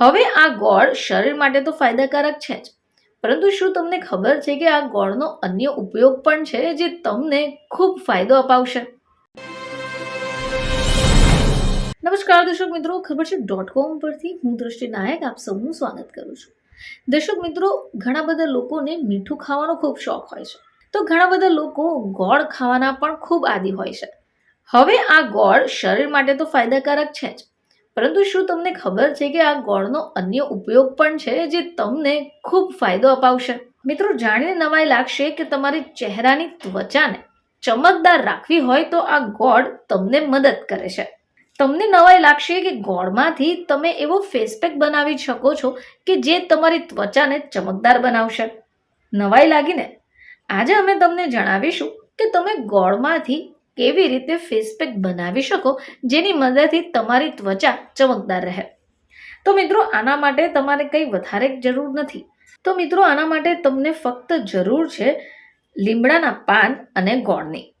હવે આ ગોળ શરીર માટે તો ફાયદાકારક છે જ. પરંતુ શું તમને ખબર છે કે આ ગોળનો અન્ય ઉપયોગ પણ છે જે તમને ખૂબ ફાયદો અપાવશે? નમસ્કાર દર્શક મિત્રો, ખબર છે ડોટ કોમ પરથી હું દ્રષ્ટિ નાયક આપ સૌનું સ્વાગત કરું છું. દર્શક મિત્રો, ઘણા બધા લોકોને મીઠું ખાવાનો ખૂબ શોખ હોય છે. તો ઘણા બધા લોકો ગોળ ખાવાના પણ ખૂબ આદિ હોય છે. હવે આ ગોળ શરીર માટે તો ફાયદાકારક છે જ. પરંતુ શું તમને ખબર છે કે આ ગોળનો અન્ય ઉપયોગ પણ છે જે તમને ખૂબ ફાયદો અપાવશે? મિત્રો, જાણીને નવાઈ લાગશે કે તમારી ચહેરાની ત્વચાને ચમકદાર રાખવી હોય તો આ ગોળ તમને મદદ કરે છે. તમને નવાઈ લાગશે કે ગોળમાંથી તમે એવો ફેસ પેક બનાવી શકો છો કે જે તમારી ત્વચાને ચમકદાર બનાવશે. નવાઈ લાગીને? આજે અમે તમને જણાવીશું કે તમે ગોળમાંથી કેવી રીતે ફેસ પેક બનાવી શકો જેની મદદથી તમારી ત્વચા ચમકદાર રહે? તો મિત્રો, આના માટે તમારે કંઈ વધારે જરૂર નથી. તો મિત્રો, આના માટે તમને ફક્ત જરૂર છે લીમડાના પાન અને ગોળની.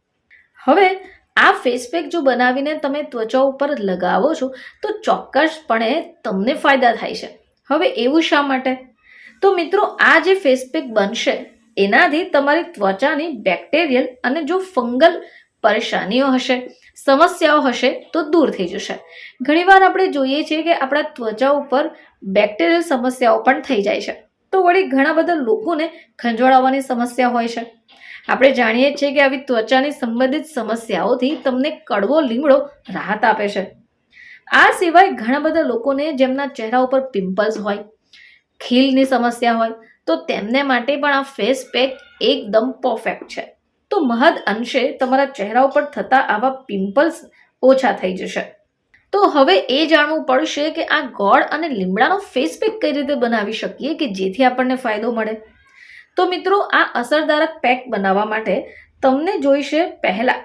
હવે, આ ફેસ પેક જો બનાવીને તમે ત્વચા ઉપર લગાવો છો, તો ચોક્કસપણે તમને ફાયદા થાય છે. હવે, એવું શા માટે? તો મિત્રો, આ જે ફેસ પેક બનશે, એનાથી તમારી ત્વચાની બેક્ટેરિયલ અને જો ફંગલ પરેશાનીઓ હશે, સમસ્યાઓ હશે તો દૂર થઈ જશે. ઘણીવાર આપણે જોઈએ છીએ કે આપણા ત્વચા ઉપર બેક્ટેરિયલ સમસ્યાઓ પણ થઈ જાય છે. તો વળી ઘણા બધા લોકોને ખંજવાળાવાની સમસ્યા હોય છે. આપણે જાણીએ છીએ કે આવી ત્વચાની સંબંધિત સમસ્યાઓથી તમને કડવો લીમડો રાહત આપે છે. આ સિવાય ઘણા બધા લોકોને જેમના ચહેરા ઉપર પિમ્પલ્સ હોય, ખીલની સમસ્યા હોય, તો તેમને માટે પણ આ ફેસ પેક એકદમ પરફેક્ટ છે. તો મહદ અંશે તમારા ચહેરા ઉપર થતા આવા પિમ્પલ્સ ઓછા થઈ જશે. તો હવે એ જાણવું પડશે કે આ ગોળ અને લીમડાનો ફેસ પેક કઈ રીતે બનાવી શકીએ કે જેથી આપણને ફાયદો મળે. તો મિત્રો, આ અસરદારક પેક બનાવવા માટે તમને જોઈશે પહેલાં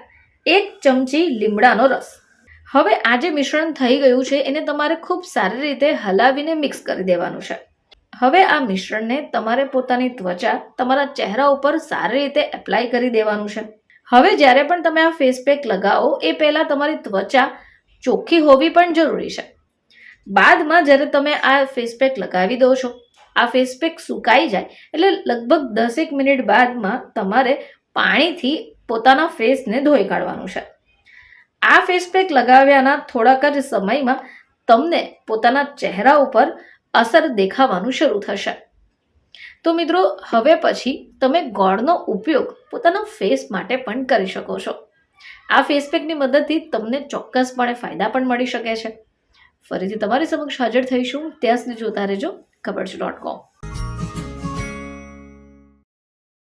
એક ચમચી લીમડાનો રસ. હવે આ જે મિશ્રણ થઈ ગયું છે, એને તમારે ખૂબ સારી રીતે હલાવીને મિક્સ કરી દેવાનું છે. હવે આ મિશ્રણને તમારે પોતાની ત્વચા તમારા ચહેરા ઉપર સારી રીતે એપ્લાય કરી દેવાનું છે. હવે જ્યારે પણ તમે આ ફેસ પેક લગાવો, એ પહેલાં તમારી ત્વચા ચોખ્ખી હોવી પણ જરૂરી છે. બાદમાં જ્યારે તમે આ ફેસ પેક લગાવી દો છો, આ ફેસ પેક સુકાઈ જાય એટલે લગભગ દસેક મિનિટ બાદમાં તમારે પાણીથી પોતાના ફેસને ધોઈ કાઢવાનું છે. આ ફેસ પેક લગાવ્યાના થોડાક જ સમયમાં તમને પોતાના ચહેરા ઉપર અસર દેખાવાનું શરૂ થશે. તો મિત્રો, હવે પછી તમે ગોળનો ઉપયોગ પોતાના ફેસ માટે પણ કરી શકો છો. આ ફેસ પેકની મદદથી તમને ચોક્કસપણે ફાયદા પણ મળી શકે છે. ફરીથી તમારી સમક્ષ હાજર થઈશું. ત્યાં સુધી જોતા રહેજો. ખબર છે ડોટ કોમ